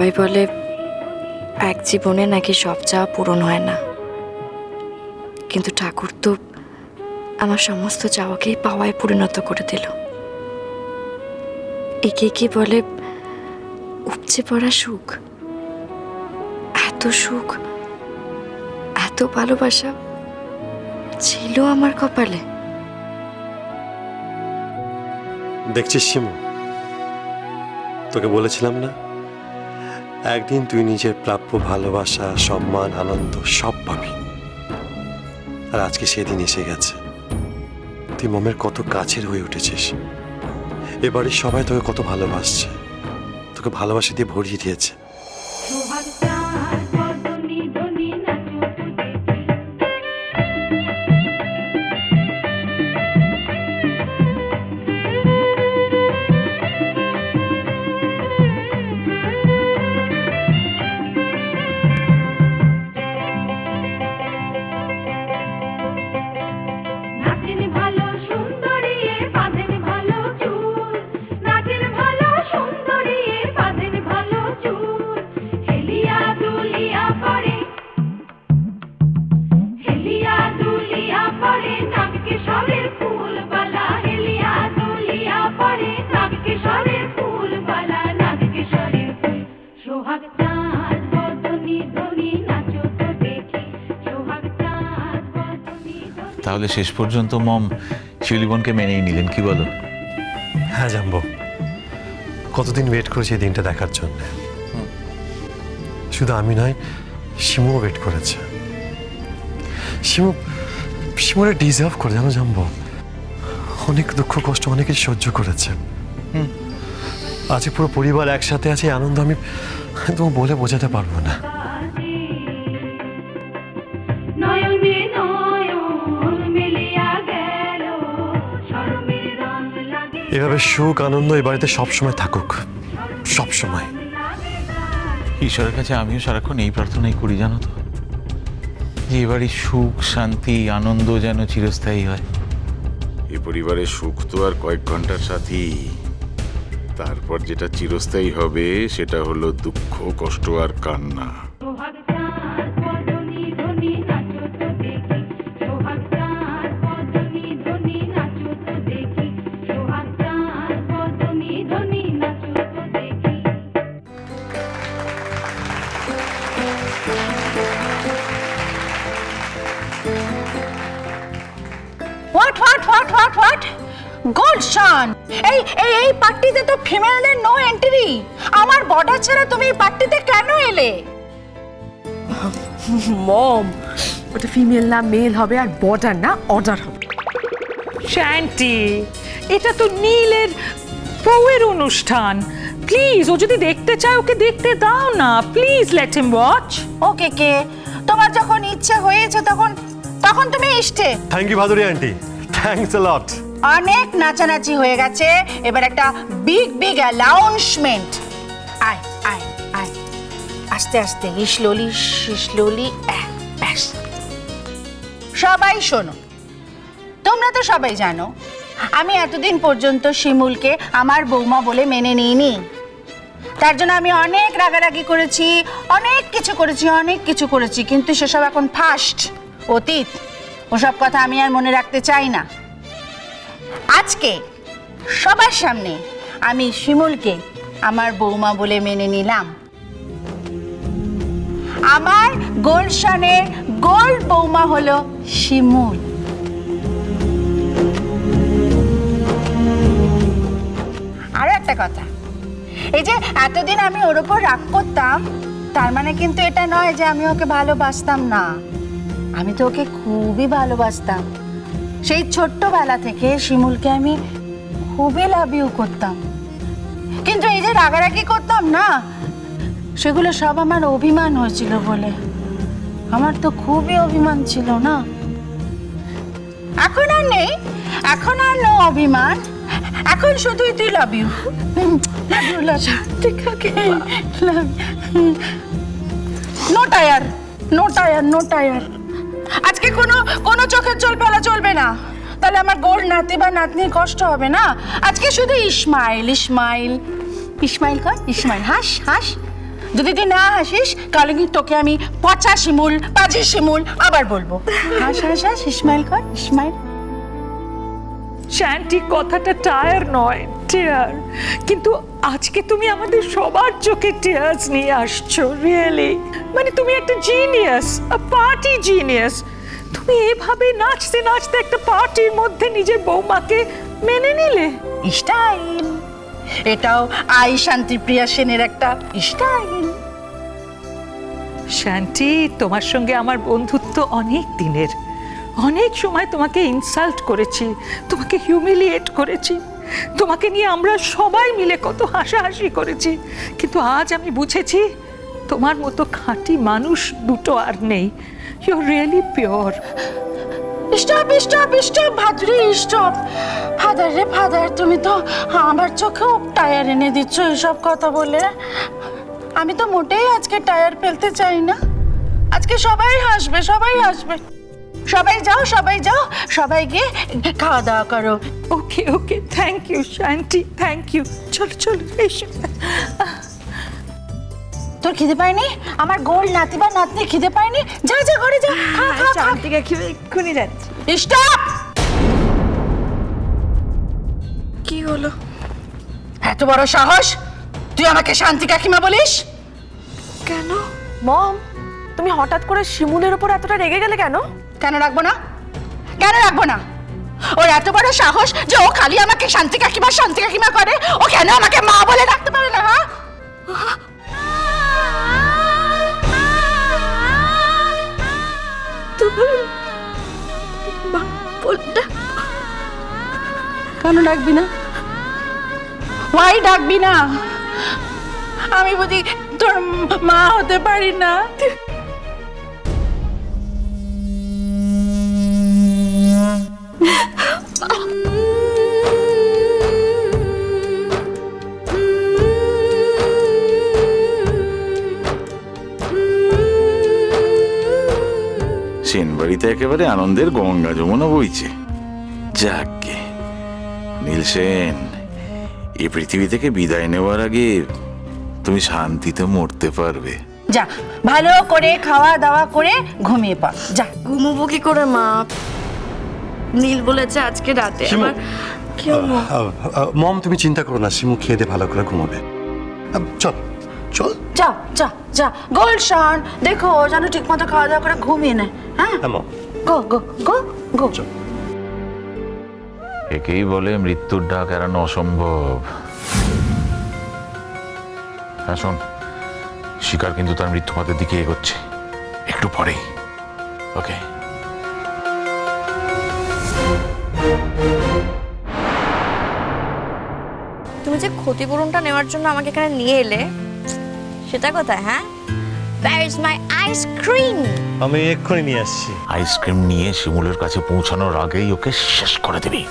সবাই বলে, এক জীবনে নাকি সব চাওয়া পূরণ হয় না। কিন্তু ঠাকুর তো আমার সমস্ত চাওয়াকেই পাওয়ায় পরিণত করে দিল। একে কি বলে, উপচে পড়া সুখ, এত সুখ, এত ভালোবাসা ছিল আমার কপালে। দেখছিস শিমু? তোকে বলেছিলাম না? একদিন তুই নিজের প্রাপ্য ভালোবাসা, সম্মান, আনন্দ সব পাবি। আর আজকে সেদিন এসে গেছে। তুই মমের কত কাছের হয়ে উঠেছিস। এবারে সবাই তোকে কত ভালোবাসছে। তোকে ভালোবাসা দিয়ে ভরিয়ে দিয়েছে। তাহলে শেষ পর্যন্ত মম শিউলিবনকে মেনেই নিলেন কি বলো? হ্যাঁ জানব। কতদিন ওয়েট করেছি এই দিনটা দেখার জন্য? শুধু আমি নয় শিমুও ওয়েট করেছে। শিমু শিমুরে ডিজার্ভ করে জানো জানব? অনেক দুঃখ কষ্ট অনেক কিছু সহ্য করেছে। আজকে পুরো পরিবার একসাথে আছে আনন্দ আমি তোমাকে বলে বোঝাতে পারব না। নয়নে নয়ন মিলিয়া গেল শরমের রং লাগে। এভাবে সুখ আনন্দ এই বাড়িতে সবসময় থাকুক। সবসময়। ঈশ্বরের কাছে আমিও সারাক্ষণ এই প্রার্থনাই করি জানো তো। যে এবারই সুখ শান্তি আনন্দ যেন চিরস্থায়ী হয়। এ পরিবারের সুখ তো আর কয়েক ঘণ্টার সাথেই তারপর যেটা চিরস্থায়ী হবে সেটা হলো দুঃখ কষ্ট আর কান্না। গুলশান এই এই এই পার্টিতে তো ফিমেলদের নো এন্ট্রি আমার বর্ডার ছাড়া তুমি এই পার্টিতে কেন এলে? মম ওটা ফিমেল না মেল হবে আর বর্ডার না অর্ডার হবে। শ্যান্টি এটা তো নীলের বউয়ের অনুষ্ঠান। প্লিজ ও যদি দেখতে চায় ওকে দেখতে দাও না। প্লিজ লেট হিম ওয়াচ ওকে কে? তোমার যখন ইচ্ছে হয়েছে তখন তখন তুমি ইষ্টে thank you Bhaduri aunty thanks a lot অনেক নাচানাচি হয়ে গেছে। এবার একটা বিগ বিগ অ্যানাউন্সমেন্ট আয় আয় আয়। আস্তে আস্তে স্লোলি স্লোলি সবাই শোনো। তোমরা তো সবাই জানো, আমি এতদিন পর্যন্ত শিমুলকে আমার বৌমা বলে মেনে নিইনি। তার জন্য আমি অনেক রাগারাগি করেছি, অনেক কিছু করেছি, অনেক কিছু করেছি, কিন্তু সেসব এখন ফাস্ট অতীত। ওসব কথা আমি আর মনে রাখতে চাই না। আজকে সবার সামনে আমি শিমুলকে আমার বৌমা বলে মেনে নিলাম। আমার গোলশানের গোল বৌমা হলো শিমুল। আরও একটা কথা, এই যে এতদিন আমি ওর ওপর রাগ করতাম, তার মানে কিন্তু এটা নয় যে আমি ওকে ভালোবাসতাম না। আমি তো ওকে খুবই ভালোবাসতাম। সেই ছোট্টবেলা থেকে শিমুলকে আমি খুবই লাভ ইউ করতাম। কিন্তু এই যে রাগারাগি করতাম না সেগুলো সব আমার অভিমান হয়েছিল বলে। আমার তো খুবই অভিমান ছিল না। এখন আর নেই এখন আর নো অভিমান। এখন শুধুই তুই love you love you love ঠিক আছে no tyre no tyre no tyre আজকে কোনো কোনো চোখের জল ফেলা চলবে না। তাহলে আমার গোল নাতি বা নাতনির কষ্ট হবে না? আজকে শুধু ইসমাইল ইসমাইল। ইসমাইল কর ইসমাইল। হাস হাস। যদি তুই না হাসিস, তাহলে কিন্তু তোকে আমি পচা শিমুল পাজি শিমুল আবার বলব। হাস হাস হাস। ইসমাইল কর ইসমাইল। শ্যান্টি কথাটা টায়ার নয় টিয়ার কিন্তু আজকে তুমি আমাদের সবার চোখে টিয়ার্স নিয়ে আসছো রিয়েলি মানে তুমি একটা জিনিয়াস পার্টি জিনিয়াস তুমি এভাবে নাচতে নাচতে একটা পার্টির মধ্যে নিজের বৌমাকে মেনে নিলে? স্টাইল। এটাও আই শান্তিপ্রিয়া সেনের একটা স্টাইল। শান্তি তোমার সঙ্গে আমার বন্ধুত্ব অনেক দিনের। অনেক সময় তোমাকে ইনসাল্ট করেছি তোমাকে হিউমিলিয়েট করেছি তোমাকে নিয়ে আমরা সবাই মিলে কত হাসাহাসি করেছি। কিন্তু আজ আমি বুঝেছি তোমার মতো খাঁটি মানুষ দুটো আর নেই। You really pure stop stop stop Bhadri stop father রে ফাদার তুমি তো আমার চোখেও টায়ার এনে দিচ্ছ এসব কথা বলে। আমি তো মোটেই আজকে টায়ার ফেলতে চাই না। আজকে সবাই হাসবে সবাই হাসবে। সবাই যাও সবাই যাও সবাই গিয়ে খাওয়া দাওয়া করো। Okay okay thank you Shanti thank you চলো চলো এসো। তোর খিদে পায়নি? আমার গোল নাতি বা নাতনি খিদে পায়নি? যা যা ঘরে যা। খা খা খা। শান্তিকে খেয়ে এক্ষুনি যাচ্ছি। স্টপ! কি হলো? এত বড় সাহস? তুই আমাকে শান্তি কাকিমা বলিস? কেন? মম তুমি হঠাৎ করে শিমুলের উপর এতটা রেগে গেলে কেন? কেন রাখব না? কেন রাখব না? ওর এত বড় সাহস যে ও খালি আমাকে শান্তি কাকিমা শান্তি কাকিমা করে ও কেন আমাকে মা বলে ডাকতে পারে না হ্যাঁ? কেন ডাকবি না? ভাই ডাকবি না? আমি বুঝি তোর মা হতে পারি না। সেন বাড়িতে একেবারে আনন্দের গঙ্গা যমুনা বইছে। যাকে নীল সেন এ পৃথিবী থেকে বিদায় নেওয়ার আগে তুমি শান্তিতে মরতে পারবে। যা ভালো করে খাওয়া দাওয়া করে ঘুমিয়ে পড়। যা। ঘুমোবো কি করে মা? নীল বলেছে আজকে রাতে। আমার কি মম তুমি চিন্তা করো না শিমু খেয়ে দিয়ে ভালো করে ঘুমাবে। চল। চল। যা যা যা। গোলশান দেখো যেন ঠিক মতো খাওয়া দাওয়া করে ঘুমিয়ে নেয় হ্যাঁ? হ্যাঁ গো গো গো গো। একেই বলে মৃত্যুর ডাক এড়ানো অসম্ভব। হ্যাঁ শোন শিকার কিন্তু তার মৃত্যুপথের দিকে এগোচ্ছে। একটু পরেই। ওকে। তুমি যে ক্ষতিপূরণটা নেওয়ার জন্য আমাকে এখানে নিয়ে এলে সেটা কোথায় হ্যাঁ? Where is my আইসক্রিম আমি এক্ষুনি নিয়ে আসছি। আইসক্রিম নিয়ে শিমুলের কাছে পৌঁছানোর আগেই ওকে শেষ করে দিবি।